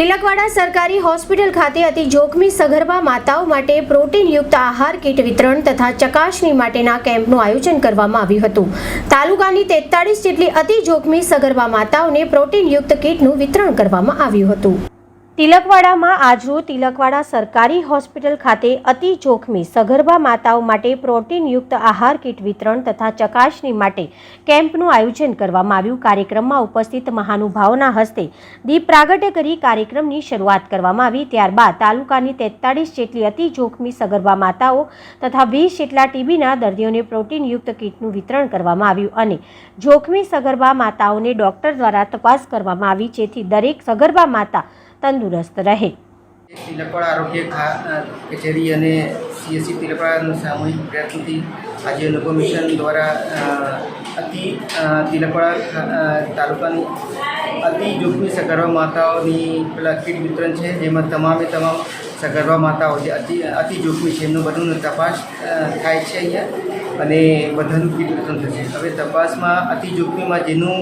તિલકવાડા સરકારી હોસ્પિટલ ખાતે અતિ જોખમી સગર્ભા માતાઓ માટે પ્રોટીનયુક્ત આહાર કીટ વિતરણ તથા ચકાસણી માટેના કેમ્પનું આયોજન કરવામાં આવ્યું હતું. તાલુકાની તેતાળીસ જેટલી અતિ જોખમી સગર્ભા માતાઓને પ્રોટીનયુક્ત કીટનું વિતરણ કરવામાં આવ્યું હતું. તિલકવાડામાં આજરોજ તિલકવાડા સરકારી હોસ્પિટલ ખાતે અતિ જોખમી સગર્ભા માતાઓ માટે પ્રોટીનયુક્ત આહાર કીટ વિતરણ તથા ચકાસણી માટે કેમ્પનું આયોજન કરવામાં આવ્યું. કાર્યક્રમમાં ઉપસ્થિત મહાનુભાવોના હસ્તે દીપ પ્રાગટ્ય કરી કાર્યક્રમની શરૂઆત કરવામાં આવી. ત્યારબાદ તાલુકાની તેતાળીસ જેટલી અતિ જોખમી સગર્ભા માતાઓ તથા વીસ જેટલા ટીબીના દર્દીઓને પ્રોટીનયુક્ત કીટનું વિતરણ કરવામાં આવ્યું અને જોખમી સગર્ભા માતાઓને ડોક્ટર દ્વારા તપાસ કરવામાં આવી, જેથી દરેક સગર્ભા માતા તંદુરસ્ત રહે. તિલકવાડા આરોગ્ય કચેરી અને સીએસસી તિલકવાડાનું સામૂહિક પ્રયત્નથી આજે લોકો મિશન દ્વારા અતિ તિલકવાડા તાલુકાની અતિ જોખમી સગર્ભા માતાઓની પેલા કીટ વિતરણ છે, જેમાં તમામે તમામ સગર્ભા માતાઓ જે અતિ અતિ જોખમી છે, એમનું બધું તપાસ થાય છે અહીંયા. અને બધાનું કીટ વિતરણ થશે. હવે તપાસમાં અતિ જોખમીમાં જેનું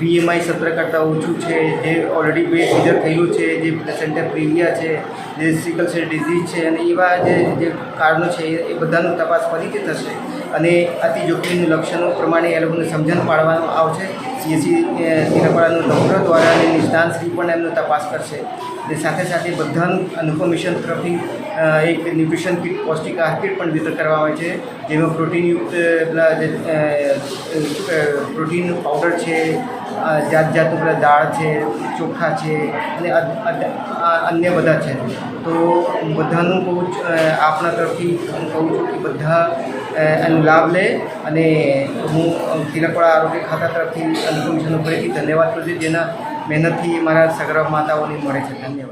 બીએમઆઈ સત્ર કરતાં ઓછું છે, જે ઓલરેડી બે ફીઝર થયેલું છે, જે પ્લેસેન્ટા પ્રિવિયા છે જે સિકલ સેલ ડિઝીઝ છે અને એવા જે જે કારણો છે, એ બધાનું તપાસ ફરીથી થશે. અને અતિ જોખમીનું લક્ષણો પ્રમાણે એ લોકોને સમજણ પાડવામાં આવશે. સીએસસી તિરપાડાનું ડૉક્ટર દ્વારા અને નિષ્ણાંતશ્રી પણ એમનો તપાસ કરશે. અને સાથે સાથે બધાનું અનુભવ મિશન તરફથી એક ન્યુટ્રિશન કીટ પૌષ્ટિક આહાર કીટ પણ વિતરણ કરવામાં આવે છે. જેમાં પ્રોટીનયુક્ત પેલા પ્રોટીન પાવડર છે અ, જાત જાતનું દાળ છે ચોખા છે અને અન્ય બધા છે. તો બધાનું કહું છું આપણા તરફથી હું કહું છું કે બધા એનો લાભ લે અને હું તિલકવાડા આરોગ્ય ખાતા તરફથી અનુકૂળ ફરીથી ધન્યવાદ કરું છું જેના મહેનતથી મારા સગર્ભ માતાઓને મળે છે. ધન્યવાદ.